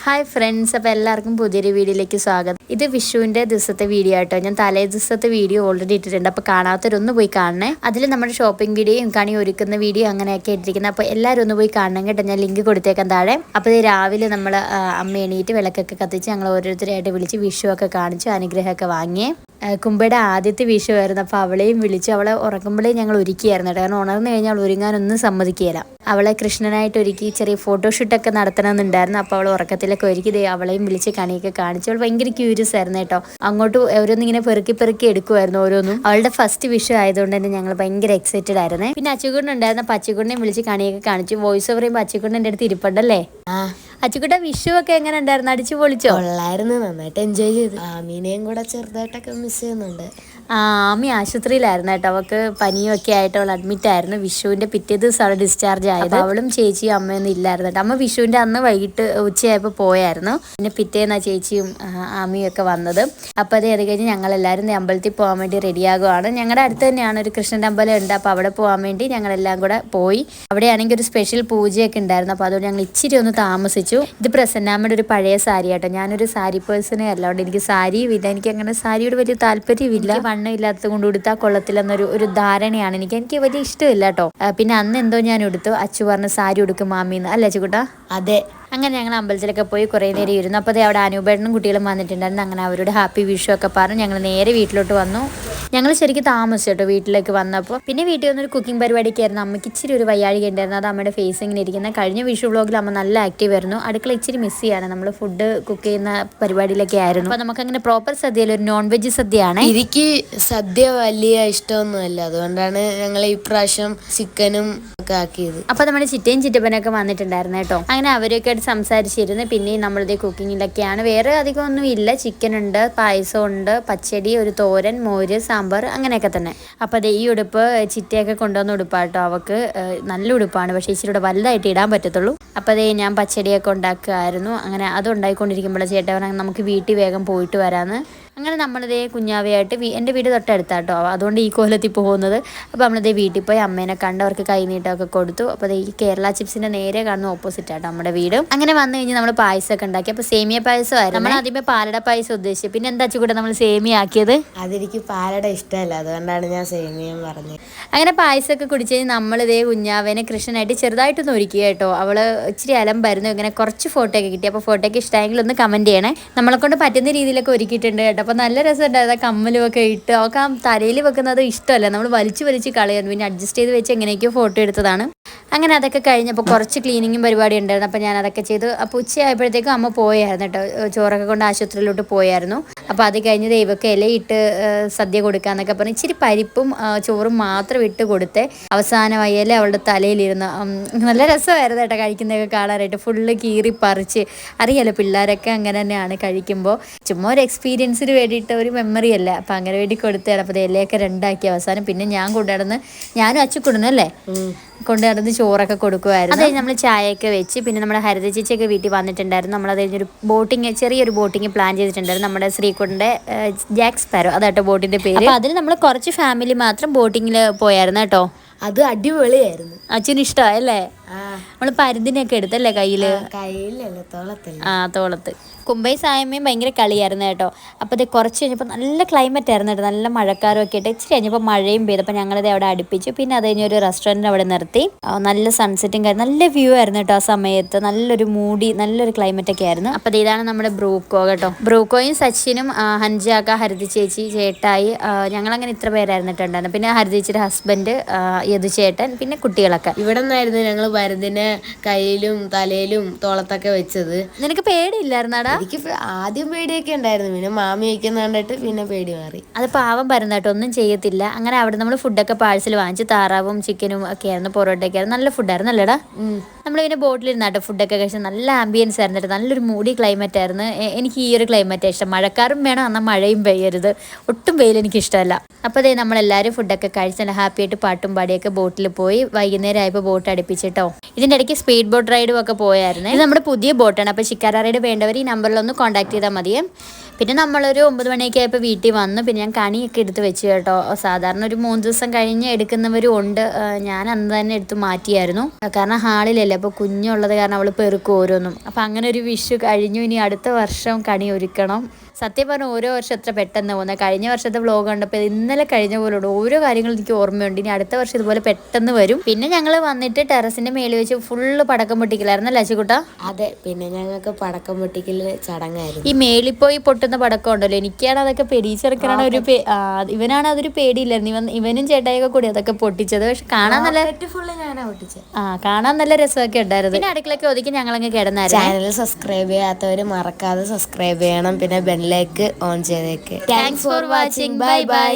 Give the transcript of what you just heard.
Hi friends അപ്പോൾ എല്ലാവർക്കും പുതിയൊരു വീഡിയോയിലേക്ക് സ്വാഗതം. ഇത് വിഷുവിന്റെ ദിവസത്തെ വീഡിയോ ആട്ടോ. ഞാൻ തലേ ദിവസത്തെ വീഡിയോ ഓൾറെഡി ഇട്ടിട്ടുണ്ട്. അപ്പോൾ കാണാത്തവരൊന്ന് പോയി കാണണേ. അതിൽ നമ്മുടെ ഷോപ്പിംഗ് വീഡിയോയും കണി ഒരുക്കുന്ന വീഡിയോ അങ്ങനെയൊക്കെ ഇട്ടിരിക്കുന്നത്. അപ്പോൾ എല്ലാവരും ഒന്ന് പോയി കാണണം കേട്ടോ. ഞാൻ ലിങ്ക് കൊടുത്തേക്കാം താഴെ. അപ്പോൾ ഇത് രാവിലെ നമ്മൾ അമ്മ എണീറ്റ് വിളക്കൊക്കെ കത്തിച്ച് ഞങ്ങൾ ഓരോരുത്തരായിട്ട് വിളിച്ച് വിഷുവൊക്കെ കാണിച്ചു അനുഗ്രഹമൊക്കെ വാങ്ങിയേ. കുമ്പയുടെ ആദ്യത്തെ വീശുമായിരുന്നു അപ്പോൾ അവളെയും വിളിച്ച് അവളെ ഉറക്കുമ്പോഴേ ഞങ്ങൾ ഒരുക്കിയായിരുന്നു കാരണം ഉണർന്നു കഴിഞ്ഞാൽ അവൾ ഒരുങ്ങാനൊന്നും സമ്മതിക്കുകയില്ല അവളെ കൃഷ്ണനായിട്ട് ഒരുക്കി ചെറിയ ഫോട്ടോഷൂട്ടൊക്കെ നടത്തണമെന്നുണ്ടായിരുന്നു. അപ്പോൾ അവൾ ഉറക്കത്തിലൊക്കെ ഒരുക്കി അവളെയും വിളിച്ച് കണിയൊക്കെ കാണിച്ചു അവൾ ഭയങ്കര ക്യൂരിയസ് ആയിരുന്നു കേട്ടോ. അങ്ങോട്ട് ഓരോന്നും ഇങ്ങനെ പെറുക്കി പെറുക്കി എടുക്കുമായിരുന്നു ഓരോന്നും. അവളുടെ ഫസ്റ്റ് വിഷു ആയതുകൊണ്ട് തന്നെ ഞങ്ങൾ ഭയങ്കര എക്സൈറ്റഡ് ആയിരുന്നു. പിന്നെ അച്ചുകുണ്ണൻ ഉണ്ടായിരുന്ന പച്ചക്കുണ്ണയും വിളിച്ച് കണിയൊക്കെ കാണിച്ചു. വോയിസ് ഓവർ ചെയ്യുമ്പോൾ അച്ചുകുണ്ണൻ എന്റെ അടുത്ത് ഇരിപ്പുണ്ടല്ലേ? അച്ചുകുട്ട വിഷു ഒക്കെ എങ്ങനെ ഉണ്ടായിരുന്നു? അടിച്ചു പൊളിച്ചോ? ഉള്ളായിരുന്നു നന്നായിട്ട് എൻജോയ് ചെയ്തു. ആ ആമീനെയും കൂടെ ചെറുതായിട്ടൊക്കെ മിസ് ചെയ്യുന്നുണ്ട്. ആ ആമി ആശുപത്രിയിലായിരുന്നു കേട്ടോ. അവൾക്ക് പനിയും ഒക്കെ ആയിട്ട് അവൾ അഡ്മിറ്റ് ആയിരുന്നു. വിഷുവിന്റെ പിറ്റേ ദിവസം അവൾ ഡിസ്ചാർജ് ആയത്. അവളും ചേച്ചിയും അമ്മയൊന്നും ഇല്ലായിരുന്നു കേട്ടോ. അമ്മ വിഷുവിന്റെ അന്ന് വൈകിട്ട് ഉച്ചയായപ്പോൾ പോയായിരുന്നു. പിന്നെ പിറ്റേന്നാ ചേച്ചിയും ആ, ആമിയും ഒക്കെ വന്നത്. അപ്പോൾ അത് അത് കഴിഞ്ഞ് ഞങ്ങൾ എല്ലാവരും ദേ അമ്പലത്തിൽ പോകാൻ വേണ്ടി റെഡിയാകുവാണ്. ഞങ്ങളുടെ അടുത്ത് തന്നെയാണ് ഒരു കൃഷ്ണന്റെ അമ്പലം ഉണ്ട്. അപ്പോൾ അവിടെ പോകാൻ വേണ്ടി ഞങ്ങളെല്ലാം കൂടെ പോയി. അവിടെയാണെങ്കിൽ ഒരു സ്പെഷ്യൽ പൂജയൊക്കെ ഉണ്ടായിരുന്നു. അപ്പോൾ അതുകൊണ്ട് ഞങ്ങൾ ഇച്ചിരി ഒന്ന് താമസിച്ചു. ഇത് പ്രസന്നാമ്മയുടെ ഒരു പഴയ സാരി കേട്ടോ. ഞാനൊരു സാരി പേഴ്സണേ അല്ല. അതുകൊണ്ട് എനിക്ക് സാരിയും ഇല്ല. എനിക്ക് അങ്ങനെ സാരിയോട് വലിയ താല്പര്യമില്ല. വണ്ണം ഇല്ലാത്തത് കൊണ്ട് ഉടുത്താൽ കൊള്ളത്തില്ലെന്നൊരു ഒരു ധാരണയാണ്. എനിക്ക് എനിക്ക് വലിയ ഇഷ്ടമില്ല കേട്ടോ. പിന്നെ അന്ന് എന്തോ ഞാൻ ഉടുത്തു. അച്ചു പറഞ്ഞ സാരി ഉടുക്കും മാമിന്ന്. അല്ലേ അച്ചുകുട്ടാ? അതെ. അങ്ങനെ ഞങ്ങൾ അമ്പലത്തിലൊക്കെ പോയി കുറേ നേരം ഇരുന്നു. അപ്പോൾ അവിടെ അനൂപേട്ടനും കുട്ടികളും വന്നിട്ടുണ്ടായിരുന്നു. അങ്ങനെ അവരോട് ഹാപ്പി വിഷു ഒക്കെ പറഞ്ഞു. ഞങ്ങൾ നേരെ വീട്ടിലോട്ട് വന്നു. ഞങ്ങൾ ശരിക്കും താമസിച്ചു കേട്ടോ വീട്ടിലേക്ക് വന്നപ്പോൾ. പിന്നെ വീട്ടിൽ വന്നൊരു കുക്കിംഗ് പരിപാടിയൊക്കെ ആയിരുന്നു. അമ്മയ്ക്ക് ഇച്ചിരി ഒരു വയ്യാഴിക ഉണ്ടായിരുന്നു. അത് അമ്മയുടെ ഫേസ് ഇങ്ങനെ ഇരിക്കുന്ന. കഴിഞ്ഞ വിഷു വ്ളോഗിൽ അമ്മ നല്ല ആക്റ്റീവ് ആയിരുന്നു. അടുക്കള ഇച്ചിരി മിസ് ചെയ്യാണ്. നമ്മൾ ഫുഡ് കുക്ക് ചെയ്യുന്ന പരിപാടിയിലൊക്കെ ആയിരുന്നു. അപ്പോൾ നമുക്കങ്ങനെ പ്രോപ്പർ സദ്യയിൽ ഒരു നോൺ വെജ് സദ്യയാണ്. എനിക്ക് സദ്യ വലിയ ഇഷ്ടമൊന്നുമല്ല. അതുകൊണ്ടാണ് ഞങ്ങൾ ഈ പ്രാവശ്യം ചിക്കനും ഒക്കെ ആക്കിയത് അപ്പോൾ നമ്മുടെ ചിറ്റയും ചിറ്റപ്പനൊക്കെ വന്നിട്ടുണ്ടായിരുന്നു കേട്ടോ. അങ്ങനെ അവരൊക്കെ ആയിട്ട് സംസാരിച്ചിരുന്ന്. പിന്നെയും നമ്മളുടെ കുക്കിങ്ങിലൊക്കെയാണ് വേറെ അധികം ഒന്നും ഇല്ല. ചിക്കൻ ഉണ്ട് പായസം ഉണ്ട് പച്ചടി ഒരു തോരൻ മോര് സാമ്പാർ അങ്ങനെയൊക്കെ തന്നെ. അപ്പോൾ അത് ഈ ഉടുപ്പ് ചിറ്റയൊക്കെ കൊണ്ടുവന്ന ഉടുപ്പാട്ടോ. അവൾക്ക് ഏഹ്, നല്ല ഉടുപ്പാണ്. പക്ഷേ ഇച്ചിരി കൂടെ വലുതായിട്ട് ഇടാൻ പറ്റത്തുള്ളൂ. അപ്പോൾ അതേ ഞാൻ പച്ചടിയൊക്കെ ഉണ്ടാക്കുമായിരുന്നു അങ്ങനെ അത് ഉണ്ടായിക്കൊണ്ടിരിക്കുമ്പോൾ ചേട്ടൻ പറഞ്ഞാൽ നമുക്ക് വീട്ടിൽ വേഗം പോയിട്ട് വരാമെന്ന് അങ്ങനെ നമ്മളിതേ കുഞ്ഞാവയായിട്ട് എന്റെ വീട് തൊട്ടടുത്താട്ടോ. അതുകൊണ്ട് ഈ കോലത്തിൽ പോകുന്നത്. അപ്പോൾ നമ്മളിതേ വീട്ടിൽ പോയി അമ്മേനെ കണ്ട് അവർക്ക് കൈനീട്ടമൊക്കെ കൊടുത്തു. അപ്പോൾ ഈ കേരള ചിപ്സിന്റെ നേരെ കാണുന്ന ഓപ്പോസിറ്റ് ആട്ടോ നമ്മുടെ വീട്. അങ്ങനെ വന്നു കഴിഞ്ഞ് നമ്മൾ പായസമൊക്കെ ഉണ്ടാക്കി. അപ്പോൾ സേമിയ പായസം ആയിരുന്നു. നമ്മൾ ആദ്യമേ പാലട പായസം ഉദ്ദേശിച്ചു. പിന്നെ എന്താ കൂടെ നമ്മൾ സേമിയ ആക്കിയത്? അതെനിക്ക് പാലട ഇഷ്ടമല്ല. അതുകൊണ്ടാണ് ഞാൻ സേമിയം പറഞ്ഞത്. അങ്ങനെ പായസം പായസമൊക്കെ കുടിച്ച് നമ്മൾ നമ്മളിതേ കുഞ്ഞാവനെ കൃഷ്ണനായിട്ട് ചെറുതായിട്ടൊന്ന് ഒരുക്കുക കേട്ടോ. അവൾ ഇച്ചിരി അലമ്പായിരുന്നു. ഇങ്ങനെ കുറച്ച് ഫോട്ടോ ഒക്കെ കിട്ടി. അപ്പോൾ ഫോട്ടോ ഒക്കെ ഇഷ്ടമെങ്കിൽ ഒന്ന് കമന്റ് ചെയ്യണേ. നമ്മളെ കൊണ്ട് പറ്റുന്ന രീതിയിലൊക്കെ ഒരുക്കിയിട്ടുണ്ട് കേട്ടോ. അപ്പോൾ നല്ല രസമുണ്ടായത് ആ കമ്മലും ഒക്കെ ഇട്ട്. ഒക്കെ ആ തലയിൽ വെക്കുന്നത് ഇഷ്ടമല്ല. നമ്മൾ വലിച്ചു വലിച്ച് കളയുന്നു. പിന്നെ അഡ്ജസ്റ്റ് ചെയ്ത് വെച്ച് എങ്ങനെയൊക്കെയോ ഫോട്ടോ എടുത്തതാണ് അങ്ങനെ അതൊക്കെ കഴിഞ്ഞപ്പോൾ കുറച്ച് ക്ലീനിങ്ങും പരിപാടി ഉണ്ടായിരുന്നു. അപ്പോൾ ഞാൻ അതൊക്കെ ചെയ്തു. അപ്പോൾ ഉച്ചയായപ്പോഴത്തേക്കും അമ്മ പോയായിരുന്നു കേട്ടോ. ചോറൊക്കെ കൊണ്ട് ആശുപത്രിയിലോട്ട് പോയായിരുന്നു. അപ്പോൾ അത് കഴിഞ്ഞ് ദൈവമൊക്കെ ഇലയിട്ട് സദ്യ കൊടുക്കാന്നൊക്കെ പറഞ്ഞ് ഇച്ചിരി പരിപ്പും ചോറും മാത്രം ഇട്ട് കൊടുത്ത് അവസാനമായി ഇല അവളുടെ തലയിലിരുന്ന് നല്ല രസമായിരുന്നു കേട്ടോ കഴിക്കുന്നതൊക്കെ കാണാനായിട്ട്. ഫുള്ള് കീറി പറിച്ച്. അറിയാലോ പിള്ളേരൊക്കെ അങ്ങനെ തന്നെയാണ് കഴിക്കുമ്പോൾ ചുമ്മാ ഒരു എക്സ്പീരിയൻസിന് വേണ്ടിയിട്ട് ഒരു മെമ്മറി അല്ല. അപ്പം അങ്ങനെ വേണ്ടി കൊടുത്തതാണ്. അപ്പോൾ ഇലയൊക്കെ രണ്ടാക്കി അവസാനം. പിന്നെ ഞാൻ കൊണ്ടുനടന്ന് ഞാനും അച്ചു അല്ലേ? കൊണ്ട് നടന്ന് ചോറൊക്കെ കൊടുക്കുമായിരുന്നു അത് കഴിഞ്ഞ് നമ്മൾ ചായയൊക്കെ വെച്ച് പിന്നെ നമ്മുടെ ഹരിത ചേച്ചിയൊക്കെ വീട്ടിൽ വന്നിട്ടുണ്ടായിരുന്നു. നമ്മൾ അത് ഒരു ബോട്ടിങ് ചെറിയൊരു ബോട്ടിങ് പ്ലാൻ ചെയ്തിട്ടുണ്ടായിരുന്നു നമ്മുടെ ശ്രീകുണ്ടിന്റെ ജാക്സ് പാരോ അതാട്ടോ ബോട്ടിന്റെ പേര്. അതിൽ നമ്മൾ കുറച്ച് ഫാമിലി മാത്രം ബോട്ടിങ്ങിൽ പോയായിരുന്നു കേട്ടോ. അത് അടിപൊളിയായിരുന്നു. അച്ഛന് ഇഷ്ടമായല്ലേ നമ്മൾ നമ്മൾ പരുന്തിനൊക്കെ എടുത്തല്ലേ കയ്യിൽ? കയ്യിലല്ല തോളത്ത് ആ തോളത്ത്. കുമ്പൈ സായമ്മയും ഭയങ്കര കളിയായിരുന്നു കേട്ടോ. അപ്പോൾ ഇത് കുറച്ച് കഴിഞ്ഞപ്പോൾ നല്ല ക്ലൈമറ്റ് ആയിരുന്നു കേട്ടോ. നല്ല മഴക്കാരമൊക്കെ ആയിട്ട് ഇച്ചിരി കഴിഞ്ഞപ്പോൾ മഴയും പെയ്തു. അപ്പോൾ ഞങ്ങളിത് അവിടെ അടുപ്പിച്ചു. പിന്നെ അത് കഴിഞ്ഞ് ഒരു റെസ്റ്റോറന്റ് അവിടെ നിർത്തി. നല്ല സൺസെറ്റും കാര്യം നല്ല വ്യൂ ആയിരുന്നു കേട്ടോ ആ സമയത്ത്. നല്ലൊരു മൂടി നല്ലൊരു ക്ലൈമറ്റ് ഒക്കെ ആയിരുന്നു. അപ്പോൾ ഇതാണ് നമ്മുടെ ബ്രൂക്കോ കേട്ടോ. ബ്രൂക്കോയും സച്ചിനും ഹൻജാക്ക ഹരിതി ചേച്ചി ചേട്ടായി ഞങ്ങളങ്ങനെ ഇത്ര പേരായിരുന്നു കേട്ടോ പിന്നെ ഹരിതി ചേച്ചിയുടെ ഹസ്ബൻഡ് യദു ചേട്ടൻ പിന്നെ കുട്ടികളൊക്കെ. ഇവിടെ നിന്നായിരുന്നു ഞങ്ങൾ വരുന്നതിന് കയ്യിലും തലയിലും തോളത്തൊക്കെ വെച്ചത്. നിനക്ക് പേടിയില്ലായിരുന്നാടാ? എനിക്ക് ആദ്യം പേടിയൊക്കെ ഉണ്ടായിരുന്നു. പിന്നെ മാമി വയ്ക്കുന്ന കണ്ടിട്ട് പിന്നെ പേടി മാറി. അത് പാവം പരുന്നാട്ടോ ഒന്നും ചെയ്യത്തില്ല. അങ്ങനെ അവിടെ നമ്മൾ ഫുഡൊക്കെ പാഴ്സൽ വാങ്ങിച്ച് താറാവും ചിക്കനും ഒക്കെ ആയിരുന്നു പൊറോട്ടയൊക്കെ ആയിരുന്നു. നല്ല ഫുഡായിരുന്നു അല്ലേടാ നമ്മൾ പിന്നെ ബോട്ടിലിരുന്നാട്ടോ ഫുഡൊക്കെ കഴിച്ച് നല്ല ആംബിയൻസ് ആയിരുന്നു കേട്ടോ. നല്ലൊരു മൂടി ക്ലൈമറ്റ് ആയിരുന്നു. എനിക്ക് ഈ ഒരു ക്ലൈമറ്റ് ഇഷ്ടം. മഴക്കാരും വേണം എന്നാൽ മഴയും പെയ്യരുത്. ഒട്ടും വെയിൽ എനിക്ക് ഇഷ്ടമല്ല. അപ്പോൾ അതേ നമ്മളെല്ലാവരും ഫുഡൊക്കെ കഴിച്ച് നല്ല ഹാപ്പി ആയിട്ട് പാട്ടും പാടിയൊക്കെ ബോട്ടിൽ പോയി വൈകുന്നേരം ആയപ്പോൾ ബോട്ട് അടുപ്പിച്ചിട്ടോ ഇതിന്റെ ഇടയ്ക്ക് സ്പീഡ് ബോട്ട് റൈഡും ഒക്കെ പോയായിരുന്നു. ഇത് നമ്മുടെ പുതിയ ബോട്ടാണ് അപ്പോൾ ശിക്കാര റൈഡ് വേണ്ടവർ ഈ നമ്പറിലൊന്ന് കോൺടാക്ട് ചെയ്താൽ മതിയേ പിന്നെ നമ്മളൊരു ഒമ്പത് മണിയൊക്കെ ആയപ്പോൾ വീട്ടിൽ വന്നു. പിന്നെ ഞാൻ കണിയൊക്കെ എടുത്ത് വെച്ചു കേട്ടോ. സാധാരണ ഒരു മൂന്ന് ദിവസം കഴിഞ്ഞ് എടുക്കുന്നവരും ഉണ്ട്. ഞാൻ അന്ന് തന്നെ എടുത്ത് മാറ്റിയായിരുന്നു. കാരണം ഹാളിലല്ലേ കുഞ്ഞല്ലേ അപ്പോൾ കുഞ്ഞുള്ളത് കാരണം അവൾ പെറുക്കും ഓരോന്നും. അപ്പോൾ അങ്ങനെ ഒരു വിഷു കഴിഞ്ഞു. ഇനി അടുത്ത വർഷം കണി ഒരുക്കണം. സത്യം പറഞ്ഞാൽ ഓരോ വർഷം എത്ര പെട്ടെന്ന് പോകുന്നത് കഴിഞ്ഞ വർഷത്തെ വ്ലോഗ് കണ്ടപ്പോൾ ഇന്നലെ കഴിഞ്ഞ പോലെ ഉണ്ട് ഓരോ കാര്യങ്ങളും എനിക്ക് ഓർമ്മയുണ്ട്. ഇനി അടുത്ത വർഷം ഇതുപോലെ പെട്ടെന്ന് വരും. പിന്നെ ഞങ്ങൾ വന്നിട്ട് ടെറസിന്റെ മേളിൽ വെച്ച് ഫുള്ള് പടക്കം പൊട്ടിക്കലായിരുന്നു ലച്ചുകുട്ട അതെ പിന്നെ ഞങ്ങൾക്ക് പടക്കം പൊട്ടിക്കൽ ചടങ്ങായിരുന്നു. ഈ മേളിൽ പോയി പൊട്ടുന്ന പടക്കം ഉണ്ടല്ലോ. എനിക്കാണ് അതൊക്കെ പെരീച്ചെടുക്കാനാണ് ഒരു ഇവനാണ് അതൊരു പേടിയില്ലായിരുന്നു. ഇവൻ ഇവനും ചേട്ടായൊക്കെ കൂടി അതൊക്കെ പൊട്ടിച്ചത്. പക്ഷെ കാണാൻ നല്ല ആ കാണാൻ നല്ല രസമൊക്കെ ഉണ്ടായിരുന്നു. പിന്നെ അടുക്കളൊക്കെ ഒതുക്കി ഞങ്ങളങ്ങ് കിടന്നായിരുന്നു. ചാനൽ സബ്സ്ക്രൈബ് ചെയ്യാത്തവർ മറക്കാതെ സബ്സ്ക്രൈബ് ചെയ്യണം. പിന്നെ ബെല്ലേക്ക് ഓൺ ചെയ്തേക്ക്. Thanks for watching bye bye